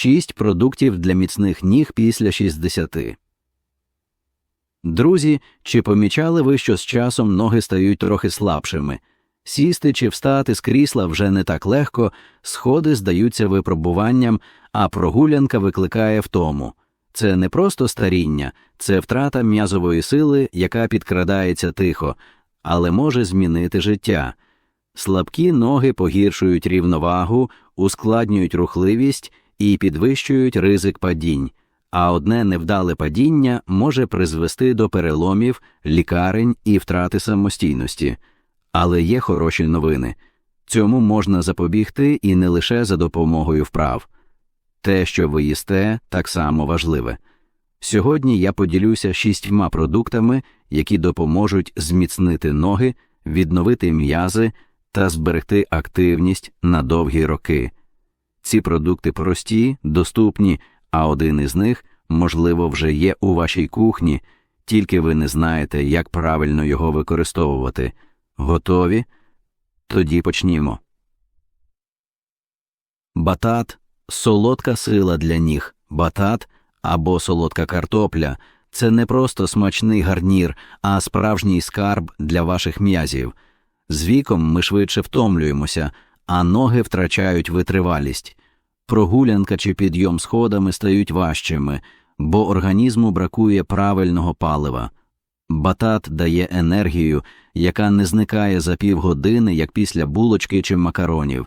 6 продуктів для міцних ніг після 60. Друзі, чи помічали ви, що з часом ноги стають трохи слабшими? Сісти чи встати з крісла вже не так легко, сходи здаються випробуванням, а прогулянка викликає втому. Це не просто старіння, це втрата м'язової сили, яка підкрадається тихо, але може змінити життя. Слабкі ноги погіршують рівновагу, ускладнюють рухливість і підвищують ризик падінь, а одне невдале падіння може призвести до переломів, лікарень і втрати самостійності. Але є хороші новини цьому можна запобігти і не лише за допомогою вправ. Те, що ви їсте, так само важливе. Сьогодні я поділюся шістьма продуктами, які допоможуть зміцнити ноги, відновити м'язи та зберегти активність на довгі роки. Ці продукти прості, доступні, а один із них, можливо, вже є у вашій кухні, тільки ви не знаєте, як правильно його використовувати. Готові? Тоді почнімо. Батат солодка сила для ніг, батат або солодка картопля це не просто смачний гарнір, а справжній скарб для ваших м'язів. З віком ми швидше втомлюємося, а ноги втрачають витривалість. Прогулянка чи підйом сходами стають важчими, бо організму бракує правильного палива. Батат дає енергію, яка не зникає за півгодини, як після булочки чи макаронів.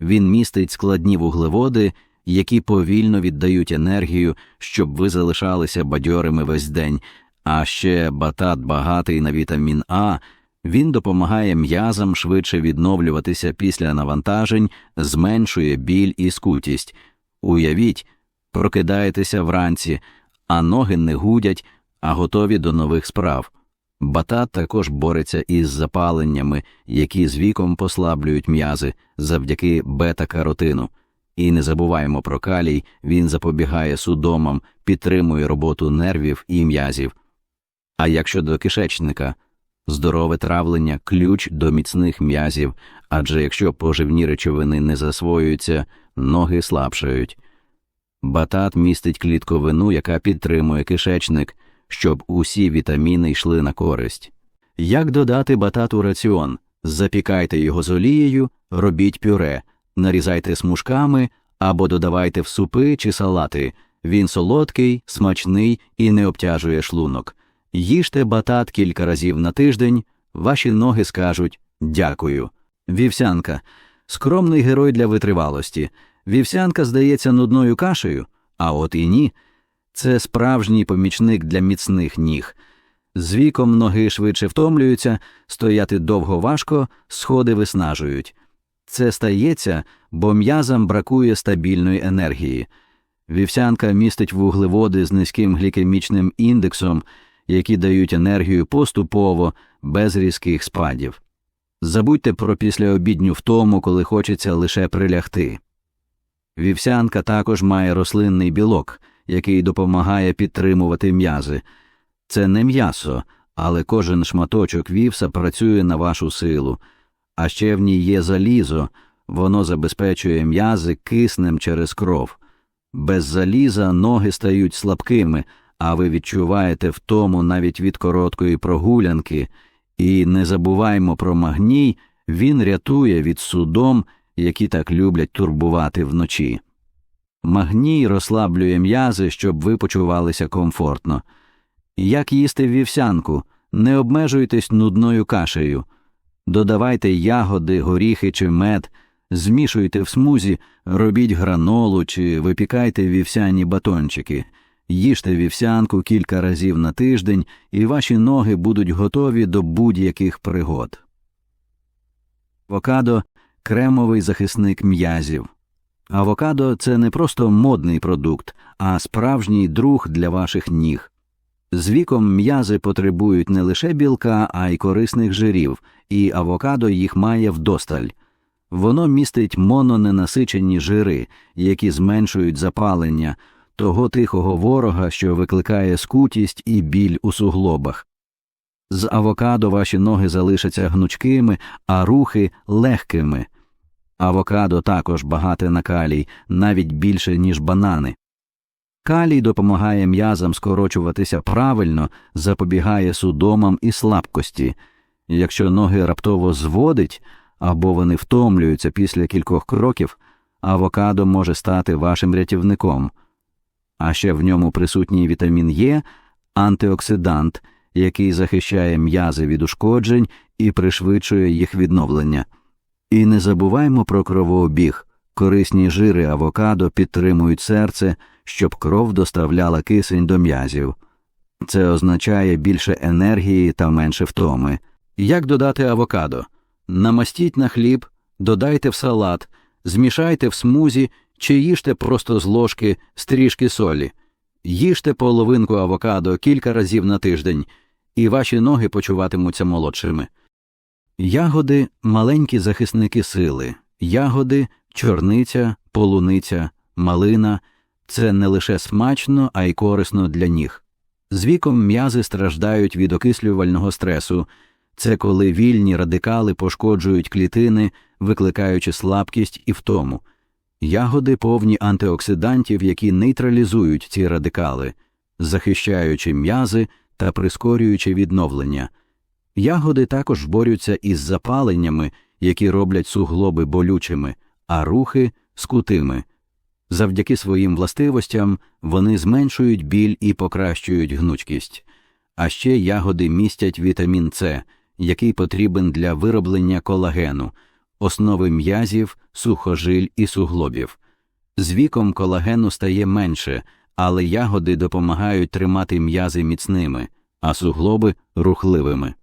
Він містить складні вуглеводи, які повільно віддають енергію, щоб ви залишалися бадьорими весь день. А ще батат багатий на вітамін А. Він допомагає м'язам швидше відновлюватися після навантажень, зменшує біль і скутість. Уявіть, прокидаєтеся вранці, а ноги не гудять, а готові до нових справ. Батат також бореться із запаленнями, які з віком послаблюють м'язи завдяки бета-каротину. І не забуваємо про калій, він запобігає судомам, підтримує роботу нервів і м'язів. А як щодо кишечника, здорове травлення ключ до міцних м'язів, адже якщо поживні речовини не засвоюються, ноги слабшають. Батат містить клітковину, яка підтримує кишечник, щоб усі вітаміни йшли на користь. Як додати батат у раціон? Запікайте його з олією, робіть пюре, нарізайте смужками або додавайте в супи чи салати. Він солодкий, смачний і не обтяжує шлунок. Їжте батат кілька разів на тиждень, ваші ноги скажуть дякую. Вівсянка скромний герой для витривалості. Вівсянка здається нудною кашею, а от і ні. Це справжній помічник для міцних ніг. З віком ноги швидше втомлюються, стояти довго важко, сходи виснажують. Це стається, бо м'язам бракує стабільної енергії. Вівсянка містить вуглеводи з низьким глікемічним індексом, які дають енергію поступово, без різких спадів. Забудьте про післяобідню втому, коли хочеться лише прилягти. Вівсянка також має рослинний білок, який допомагає підтримувати м'язи. Це не м'ясо, але кожен шматочок вівса працює на вашу силу, а ще в ній є залізо, воно забезпечує м'язи киснем через кров. Без заліза ноги стають слабкими, а ви відчуваєте втому навіть від короткої прогулянки, і не забуваймо про магній, він рятує від судом, які так люблять турбувати вночі. Магній розслаблює м'язи, щоб ви почувалися комфортно. Як їсти вівсянку, не обмежуйтесь нудною кашею, додавайте ягоди, горіхи чи мед, змішуйте в смузі, робіть гранолу чи випікайте вівсяні батончики, їжте вівсянку кілька разів на тиждень, і ваші ноги будуть готові до будь-яких пригод. Авокадо кремовий захисник м'язів. Авокадо це не просто модний продукт, а справжній друг для ваших ніг. З віком м'язи потребують не лише білка, а й корисних жирів, і авокадо їх має вдосталь. Воно містить мононенасичені жири, які зменшують запалення того тихого ворога, що викликає скутість і біль у суглобах. З авокадо ваші ноги залишаться гнучкими, а рухи легкими. Авокадо також багате на калій, навіть більше, ніж банани. Калій допомагає м'язам скорочуватися правильно, запобігає судомам і слабкості. Якщо ноги раптово зводить або вони втомлюються після кількох кроків, авокадо може стати вашим рятівником. А ще в ньому присутній вітамін Е, антиоксидант, який захищає м'язи від ушкоджень і пришвидшує їх відновлення. І не забуваймо про кровообіг. Корисні жири авокадо підтримують серце, щоб кров доставляла кисень до м'язів. Це означає більше енергії та менше втоми. Як додати авокадо? Намастіть на хліб, додайте в салат, змішайте в смузі чи їжте просто з ложки з трішки солі. Їжте половинку авокадо кілька разів на тиждень, і ваші ноги почуватимуться молодшими. Ягоди маленькі захисники сили, ягоди, чорниця, полуниця, малина це не лише смачно, а й корисно для ніг. З віком м'язи страждають від окислювального стресу, це коли вільні радикали пошкоджують клітини, викликаючи слабкість і втому. Ягоди повні антиоксидантів, які нейтралізують ці радикали, захищаючи м'язи та прискорюючи відновлення. Ягоди також борються із запаленнями, які роблять суглоби болючими, а рухи скутими. Завдяки своїм властивостям вони зменшують біль і покращують гнучкість. А ще ягоди містять вітамін С, який потрібен для вироблення колагену, основи м'язів, сухожиль і суглобів. З віком колагену стає менше, але ягоди допомагають тримати м'язи міцними, а суглоби рухливими.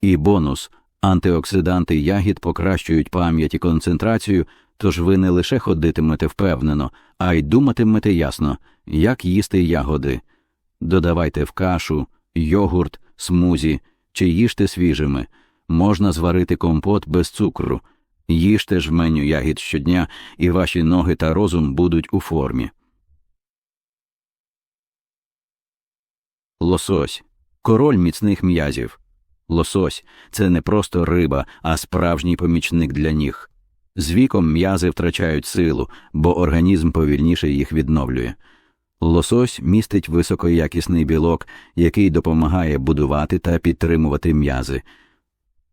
І бонус антиоксиданти ягід покращують пам'ять і концентрацію, тож ви не лише ходитимете впевнено, а й думатимете ясно, як їсти ягоди. Додавайте в кашу, йогурт, смузі чи їжте свіжими. Можна зварити компот без цукру. Їжте ж меню ягід щодня, і ваші ноги та розум будуть у формі. Лосось король міцних м'язів. Лосось це не просто риба, а справжній помічник для ніг. З віком м'язи втрачають силу, бо організм повільніше їх відновлює. Лосось містить високоякісний білок, який допомагає будувати та підтримувати м'язи.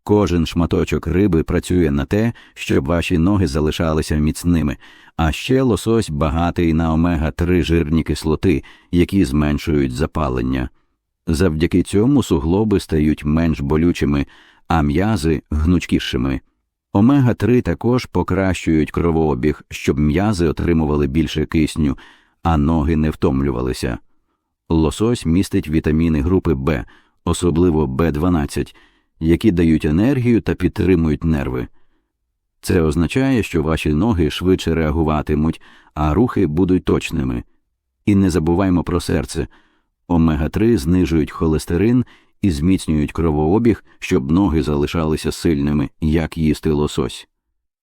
Кожен шматочок риби працює на те, щоб ваші ноги залишалися міцними, а ще лосось багатий на омега 3 жирні кислоти, які зменшують запалення. Завдяки цьому суглоби стають менш болючими, а м'язи гнучкішими. Омега 3 також покращують кровообіг, щоб м'язи отримували більше кисню, а ноги не втомлювалися. Лосось містить вітаміни групи Б, особливо Б12, які дають енергію та підтримують нерви. Це означає, що ваші ноги швидше реагуватимуть, а рухи будуть точними. І не забуваймо про серце. Омега 3 знижують холестерин і зміцнюють кровообіг, щоб ноги залишалися сильними, як їсти лосось.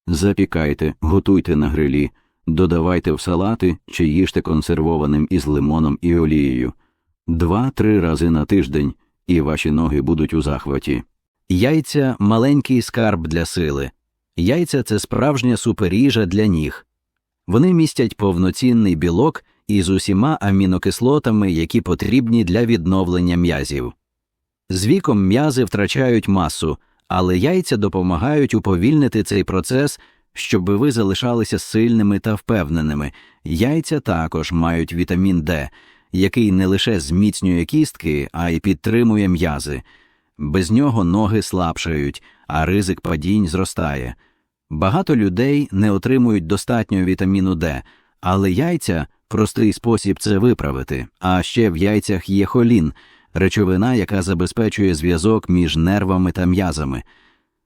Запікайте, готуйте на грилі, додавайте в салати чи їжте консервованим із лимоном і олією. Два-три рази на тиждень, і ваші ноги будуть у захваті. Яйця маленький скарб для сили. Яйця це справжня суперїжа для ніг. Вони містять повноцінний білок із усіма амінокислотами, які потрібні для відновлення м'язів. З віком м'язи втрачають масу, але яйця допомагають уповільнити цей процес, щоб ви залишалися сильними та впевненими. Яйця також мають вітамін Д, який не лише зміцнює кістки, а й підтримує м'язи. Без нього ноги слабшають, а ризик падінь зростає. Багато людей не отримують достатньо вітаміну Д, але яйця простий спосіб це виправити. А ще в яйцях є холін, речовина, яка забезпечує зв'язок між нервами та м'язами.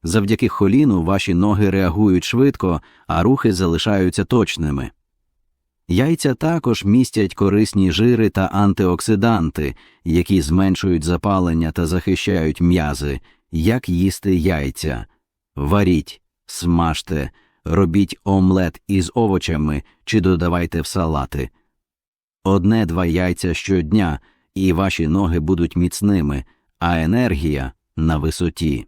Завдяки холіну ваші ноги реагують швидко, а рухи залишаються точними. Яйця також містять корисні жири та антиоксиданти, які зменшують запалення та захищають м'язи, як їсти яйця. Варіть, смажте, робіть омлет із овочами чи додавайте в салати. Одне-два яйця щодня, і ваші ноги будуть міцними, а енергія на висоті.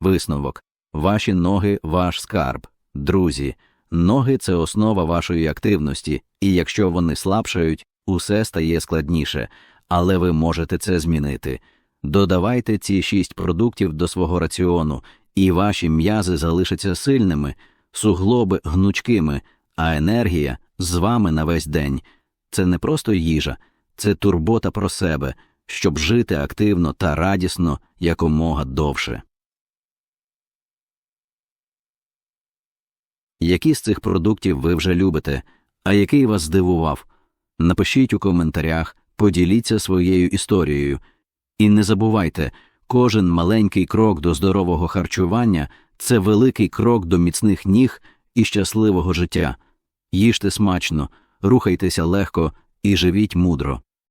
Висновок Ваші ноги ваш скарб. Друзі, ноги це основа вашої активності, і якщо вони слабшають, усе стає складніше, але ви можете це змінити. Додавайте ці шість продуктів до свого раціону, і ваші м'язи залишаться сильними, суглоби гнучкими, а енергія з вами на весь день. Це не просто їжа, це турбота про себе, щоб жити активно та радісно якомога довше. Які з цих продуктів ви вже любите, а який вас здивував? Напишіть у коментарях, поділіться своєю історією. І не забувайте, кожен маленький крок до здорового харчування це великий крок до міцних ніг і щасливого життя. Їжте смачно, рухайтеся легко і живіть мудро.